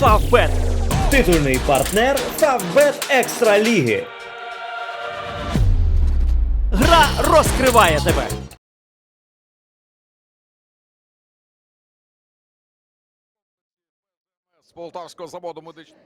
Фавбет. Титульний партнер Фавбет Екстра Ліги. Гра розкриває тебе. з Полтавського заводу медичного.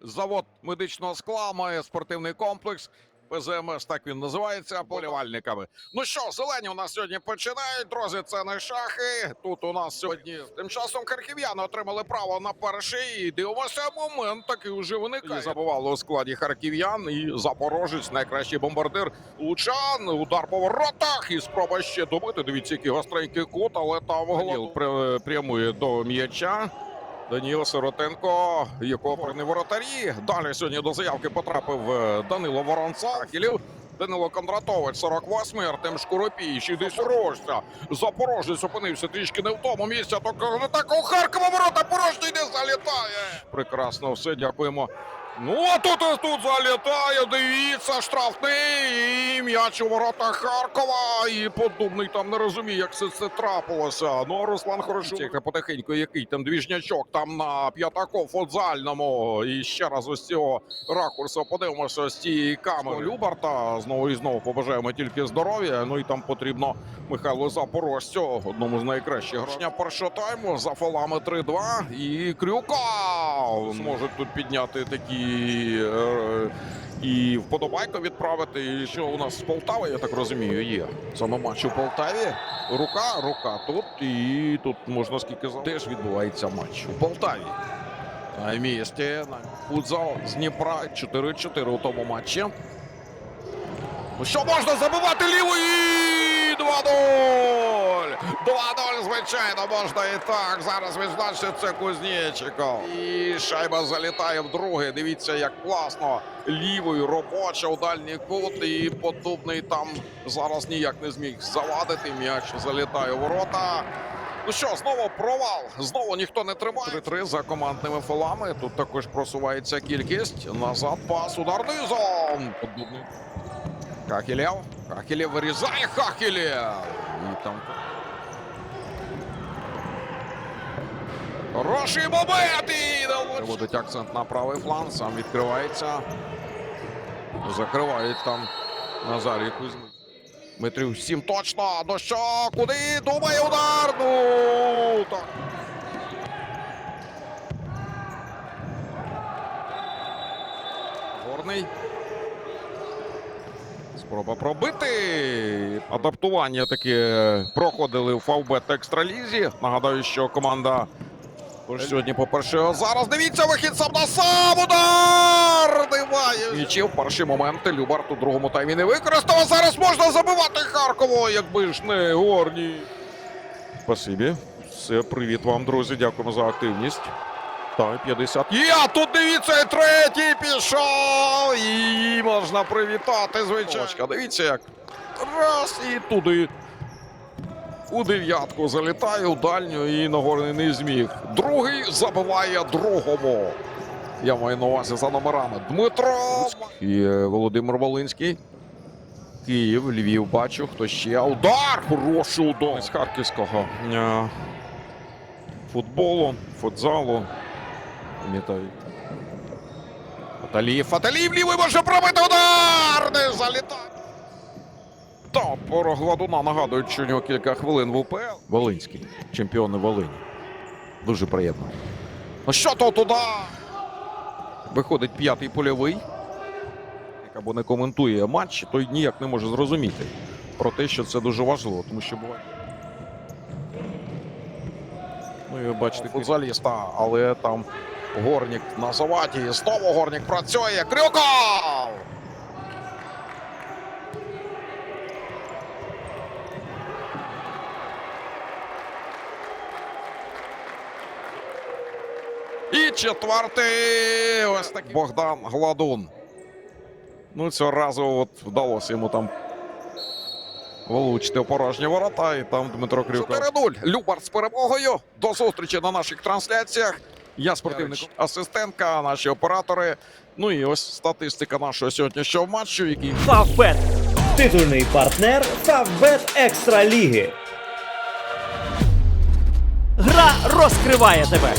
Завод медичного скла має спортивний комплекс. ПЗМС, так він називається, полівальниками. Ну що, зелені у нас сьогодні починають. Друзі, це не шахи. Тут у нас сьогодні тим часом харків'яни отримали право на перший. І дивимося, момент такий уже виникає. І забували у складі харків'ян і Запорожець, найкращий бомбардир Лучан. Удар по воротах і спроба ще добити. Дивіться, який гостренький кут, але там гол прямує до м'яча. Даніл Сиротенко, якого прийняли воротарі. Далі сьогодні до заявки потрапив е, Данило Воронца. Данило Кондратович, 48 Артем Шкуропій, 60 Рожця. Запорожець опинився трішки не в тому місці. Так у Харкова ворота порожній не залітає. Прекрасно, все, дякуємо. Ну, а тут ось тут залітає. Дивіться, штрафний і м'яч у ворота Харкова. І подобний там не розуміє, як все це трапилося. Ну, а Руслан хорошо. Потихеньку, який там двіжнячок там на п'ятако футзальному. І ще раз ось цього ракурсу подивимося з цієї камери. Любарта знову і знову побажаємо тільки здоров'я. Ну і там потрібно Михайло Запорожцю, одному з найкращих гравців першого тайму за фолами 3-2. І Крюка зможуть тут підняти такі. е, І вподобайку відправити. І що у нас з Полтави, я так розумію, є. Саме матч у Полтаві. Рука, рука тут. І тут можна скільки за теж відбувається матч у Полтаві. На місці на футзал з Дніпра 4-4 у тому матчі. Ну що можна забивати лівою? І 2-0! 2-0, звичайно, можна і так. Зараз відзначить це Кузнєчиков. І шайба залітає в друге. Дивіться, як класно. Лівою робоча у дальній кут. І подобний там зараз ніяк не зміг завадити. М'яч залітає у ворота. Ну що, знову провал. Знову ніхто не тримає. 3-3 за командними фолами. Тут також просувається кількість. Назад пас удар низом. Подобний. Хахілєв. Хахілєв вирізає Хахілєв. І там. Хороший момент! І Приводить акцент на правий фланг. Сам відкривається. Закривають там Назарій Кузьмич. Метрів сім точно. Ну що? Куди? Думає удар. Ну так. Горний. Спроба пробити. Адаптування таки проходили в Фавбет Екстралізі. Нагадаю, що команда Тож сьогодні, по-перше, зараз дивіться вихід сам на сам удар! Немає. М'ячів перші моменти. Любарт у другому таймі не використав. а Зараз можна забивати Харкову, якби ж не горні. Спасибі. Все, привіт вам, друзі. Дякуємо за активність. Так, 50. Є, тут дивіться, і третій пішов. І можна привітати, звичайно. Дивіться, як. Раз і туди. У дев'ятку залітає у дальню і Нагорний не зміг. Другий забиває другому. Я маю на увазі за номерами. Дмитро і е, Володимир Волинський. Київ, Львів бачу. Хто ще? Удар! Хороший удар з харківського е, футболу, футзалу. Пам'ятаю. Фаталіїв, Фаталіїв лівий може пробити удар! Не залітає. Та Гладуна нагадують, що у нього кілька хвилин в УПЛ. Волинський, чемпіони Волині. Дуже приємно. Ну що то туди? Виходить п'ятий польовий. Або не коментує матч, той ніяк не може зрозуміти про те, що це дуже важливо, тому що буває. Ну, і ви бачите, футзаліста, але там Горнік на заваді. Знову Горнік працює. Крюков! І четвертий ось такий Богдан Гладун. Ну, цього разу от вдалося йому там влучити в порожні ворота. І там Дмитро Крюков. 4-0. Любард з перемогою. До зустрічі на наших трансляціях. Я спортивний асистентка, наші оператори. Ну і ось статистика нашого сьогоднішнього матчу, який Фавбет. Титульний партнер Фавбет Екстра Ліги. Гра розкриває тебе.